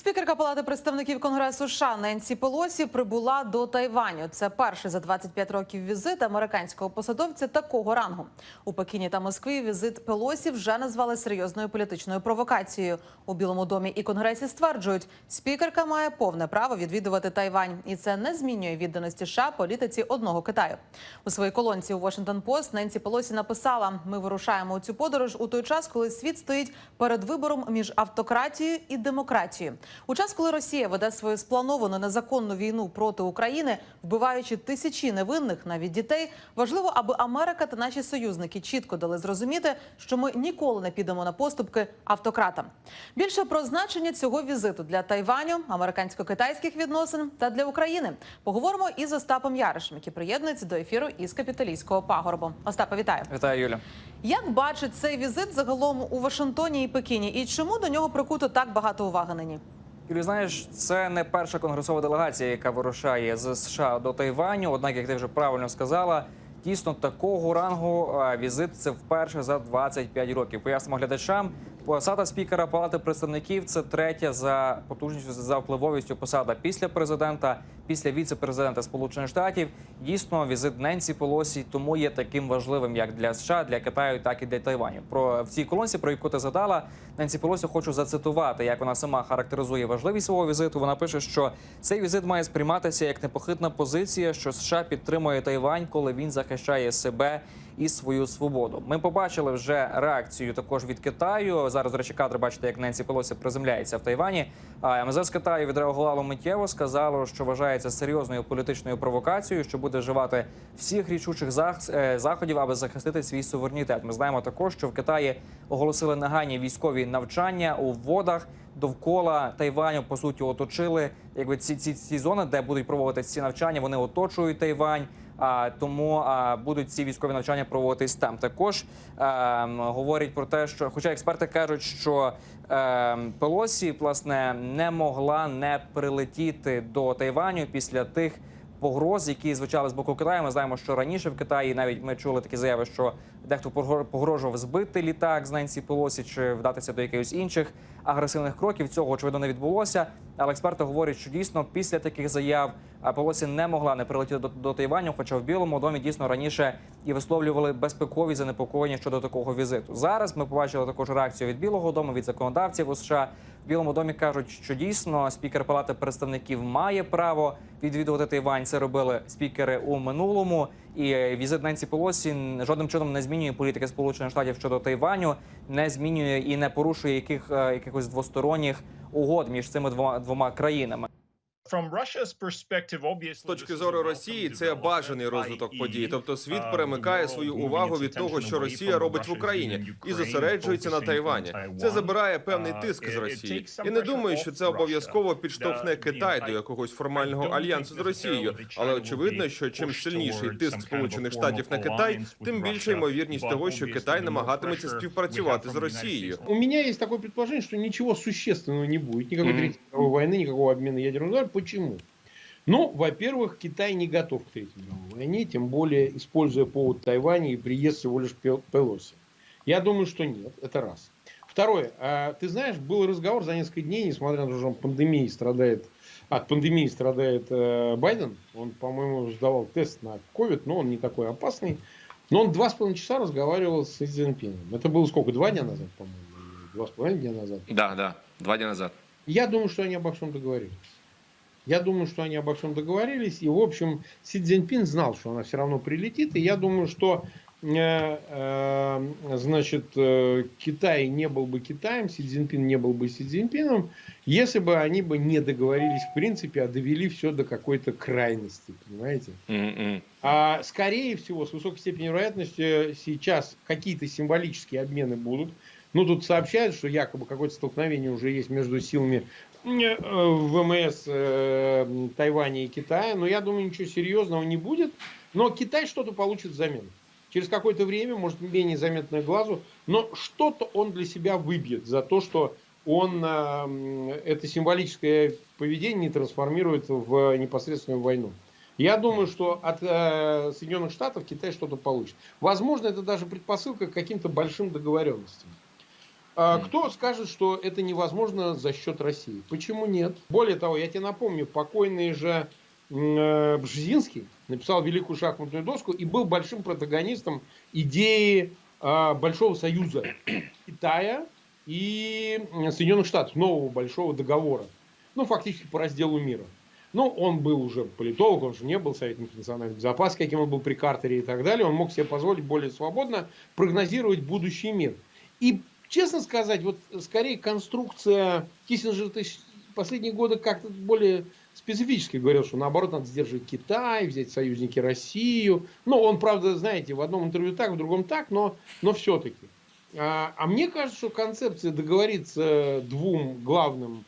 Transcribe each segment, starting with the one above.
Спікерка Палати представників Конгресу США Ненсі Пелосі прибула до Тайваню. Це перший за 25 років візит американського посадовця такого рангу. У Пекіні та Москві візит Пелосі вже назвали серйозною політичною провокацією. У Білому домі і Конгресі стверджують, спікерка має повне право відвідувати Тайвань, і це не змінює відданості США політиці одного Китаю. У своїй колонці у Washington Post Ненсі Пелосі написала: Ми вирушаємо у цю подорож у той час, коли світ стоїть перед вибором між автократією і демократією. У час, коли Росія веде свою сплановану незаконну війну проти України, вбиваючи тисячі невинних, навіть дітей, важливо, аби Америка та наші союзники чітко дали зрозуміти, що ми ніколи не підемо на поступки автократам. Більше про значення цього візиту для Тайваню, американсько-китайських відносин та для України поговоримо із Остапом Яришем, який приєднується до ефіру із капіталійського пагорбу. Остапа, вітаю. Вітаю, Юля. Як бачить цей візит загалом у Вашингтоні і Пекіні, і чому до нього прикуто так багато уваги нині? Юлі, знаєш, це не перша конгресова делегація, яка вирушає з США до Тайваню. Однак, як ти вже правильно сказала, дійсно такого рангу візит це вперше за 25 років. Пояснимо глядачам. Посада спікера Палати представників це третя за потужністю за впливовістю посада після президента, після віце-президента Сполучених Штатів. Дійсно, візит Ненсі Пелосі тому є таким важливим як для США, для Китаю, так і для Тайваню. Про в цій колонці, про яку ти задала, Ненсі Пелосі хочу зацитувати, як вона сама характеризує важливість свого візиту. Вона пише, що цей візит має сприйматися як непохитна позиція, що США підтримує Тайвань, коли він захищає себе і свою свободу. Ми побачили вже реакцію також від Китаю. Зараз, до речі, кадри бачите, як Ненсі Пелосі приземляється в Тайвані. А МЗС Китаю відреагувало миттєво, сказало, що вважається серйозною політичною провокацією, що буде вживати всіх рішучих е, заходів, аби захистити свій суверенітет. Ми знаємо також, що в Китаї оголосили негайні військові навчання у водах. Довкола Тайваню по суті оточили якби ці, ці, ці зони, де будуть проводити ці навчання. Вони оточують Тайвань. Тому будуть ці військові навчання проводитись там. Також говорять про те, що, хоча експерти кажуть, що е, Пелосі власне не могла не прилетіти до Тайваню після тих погроз, які звучали з боку Китаю. Ми знаємо, що раніше в Китаї навіть ми чули такі заяви, що дехто погро- погрожував збити літак з Ненсі Пелосі чи вдатися до якихось інших агресивних кроків. Цього очевидно не відбулося. Але експерти говорять, що дійсно після таких заяв а, Пелосі не могла не прилетіти до, до Тайваню, хоча в Білому домі дійсно раніше і висловлювали безпекові занепокоєння щодо такого візиту. Зараз ми побачили також реакцію від Білого дому, від законодавців у США. В Білому домі кажуть, що дійсно спікер Палати представників має право відвідувати Тайвань. Це робили спікери у минулому. І візит Ненсі Пелосі жодним чином не змінює політики Сполучених Штатів щодо Тайваню, не змінює і не порушує яких е, якихось двосторонніх угод між цими двома двома країнами. З точки зору Росії, це бажаний розвиток подій. Тобто світ перемикає свою увагу від того, що Росія робить в Україні, і зосереджується на Тайвані. Це забирає певний тиск з Росії. І не думаю, що це обов'язково підштовхне Китай до якогось формального альянсу з Росією. Але очевидно, що чим сильніший тиск Сполучених Штатів на Китай, тим більша ймовірність того, що Китай намагатиметься співпрацювати з Росією. У меня есть такое предположение, что ничего существенного не Мгм. Третьей мировой войны, никакого обмена ядерным ударом. Почему? Ну, во-первых, Китай не готов к Третьей мировой войне, тем более используя повод Тайваня и приезд всего лишь Пел- Пелоси. Я думаю, что нет. Это раз. Второе. А, ты знаешь, был разговор за несколько дней, несмотря на то, что он пандемией страдает, от пандемии страдает э, Байден. Он, по-моему, сдавал тест на ковид, но он не такой опасный. Но он два с половиной часа разговаривал с Си Цзиньпином. Это было сколько? Два дня назад, по-моему? Два с половиной дня назад. Да, да, два дня назад. Я думаю, что они обо всем договорились. Я думаю, что они обо всем договорились. И, в общем, Си Цзиньпин знал, что она все равно прилетит. И я думаю, что э, э, значит, э, Китай не был бы Китаем, Си Цзиньпин не был бы Си Цзиньпином, если бы они бы не договорились в принципе, а довели все до какой-то крайности, понимаете? М-м. А, скорее всего, с высокой степенью вероятности сейчас какие-то символические обмены будут. Ну, тут сообщают, что якобы какое-то столкновение уже есть между силами ВМС э, Тайваня и Китая. Но я думаю, ничего серьезного не будет. Но Китай что-то получит взамен. Через какое-то время, может, менее заметное глазу, но что-то он для себя выбьет за то, что он э, это символическое поведение не трансформирует в непосредственную войну. Я думаю, что от э, Соединенных Штатов Китай что-то получит. Возможно, это даже предпосылка к каким-то большим договоренностям. А. Кто скажет, что это невозможно за счет России? Почему нет? Более того, я тебе напомню, покойный же э, Бжезинский написал великую шахматную доску и был большим протагонистом идеи а, Большого Союза Китая и Соединенных Штатов, нового большого договора. Ну, фактически по разделу мира. Ну, он был уже политолог, он же не был советником национальной безопасности, каким он был при Картере и так далее. Он мог себе позволить более свободно прогнозировать будущий мир. И, честно сказать, вот скорее конструкция есть, последние годы как-то более специфически говорил, что наоборот надо сдерживать Китай, взять союзники Россию. Ну, он, правда, знаете, в одном интервью так, в другом так, но, но все-таки. А, а мне кажется, что концепция договориться двум главным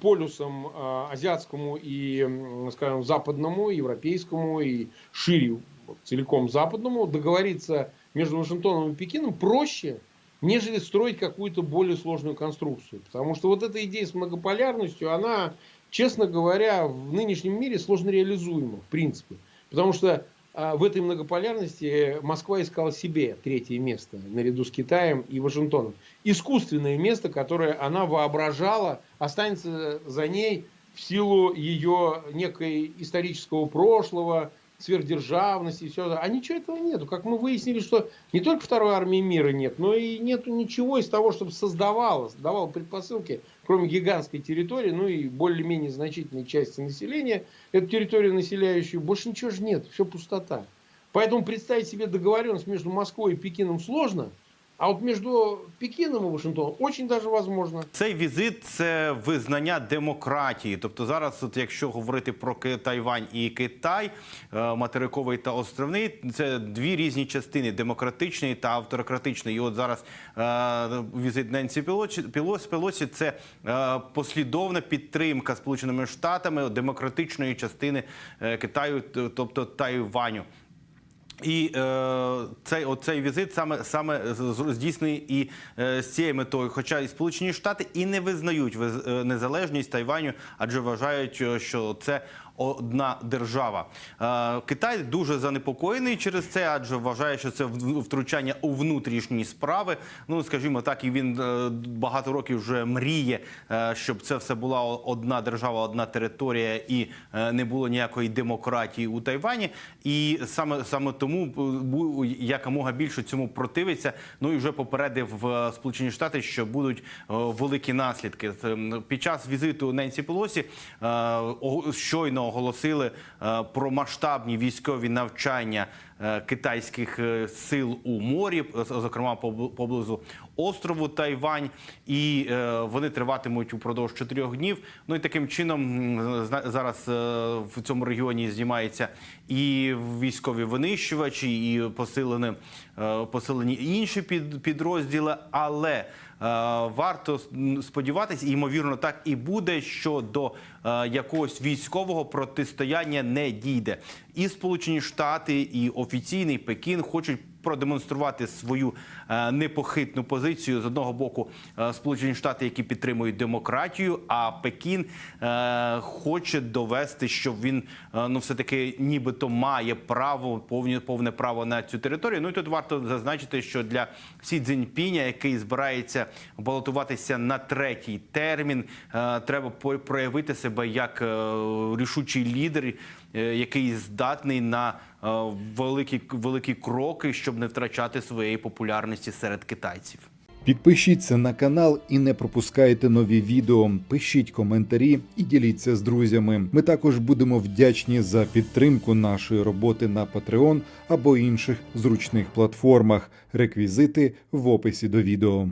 полюсам а, азиатскому и, скажем, западному, европейскому и шире целиком западному, договориться между Вашингтоном и Пекином проще, нежели строить какую-то более сложную конструкцию. Потому что вот эта идея с многополярностью, она, честно говоря, в нынешнем мире сложно реализуема, в принципе. Потому что а, в этой многополярности Москва искала себе третье место наряду с Китаем и Вашингтоном. Искусственное место, которое она воображала, останется за ней в силу ее некой исторического прошлого, сверхдержавности и все. А ничего этого нету. Как мы выяснили, что не только второй армии мира нет, но и нету ничего из того, чтобы создавало, давало предпосылки, кроме гигантской территории, ну и более-менее значительной части населения, эту территорию населяющую, больше ничего же нет, все пустота. Поэтому представить себе договоренность между Москвой и Пекином сложно, а от между Пекином и Вашингтоном очень даже возможно. Цей візит це визнання демократії. Тобто, зараз, от якщо говорити про Тайвань і Китай, е, материковий та островний, це дві різні частини: демократичний та авторократичний. І от зараз е, візит Ненсі Пелосі, Пелосі це е, послідовна підтримка Сполученими Штатами демократичної частини Китаю, тобто Тайваню. І е, цей оцей візит саме саме здійснений і е, з цією метою. Хоча і Сполучені Штати і не визнають виз- е, незалежність Тайваню, адже вважають, е, що це одна держава. Е, Китай дуже занепокоєний через це, адже вважає, що це втручання у внутрішні справи. Ну скажімо так, і він е, багато років вже мріє, е, щоб це все була одна держава, одна територія, і не було ніякої демократії у Тайвані. І саме саме тому якомога більше цьому противиться. Ну і вже попередив Сполучені Штати, що будуть великі наслідки. Під час візиту Ненсі Пелосі е, оголосили е, про масштабні військові навчання е, китайських е, сил у морі, зокрема побл- поблизу острову Тайвань, і вони триватимуть упродовж чотирьох днів. Ну і таким чином зараз в цьому регіоні знімаються і військові винищувачі, і посилені, посилені інші під, підрозділи, але варто сподіватися, і ймовірно, так і буде, що до якогось військового протистояння не дійде. І Сполучені Штати, і офіційний Пекін хочуть продемонструвати свою е, непохитну позицію з одного боку е, Сполучені Штати, які підтримують демократію, а Пекін е, хоче довести, що він е, ну все таки нібито має право повні повне право на цю територію. Ну і тут варто зазначити, що для Сі Цзіньпіня, який збирається балотуватися на третій термін, е, треба проявити себе як е, рішучий лідер, е, який здатний на е, великі великі кроки, щоб не втрачати своєї популярності серед китайців. Підпишіться на канал і не пропускайте нові відео. Пишіть коментарі і діліться з друзями. Ми також будемо вдячні за підтримку нашої роботи на Patreon або інших зручних платформах. Реквізити в описі до відео.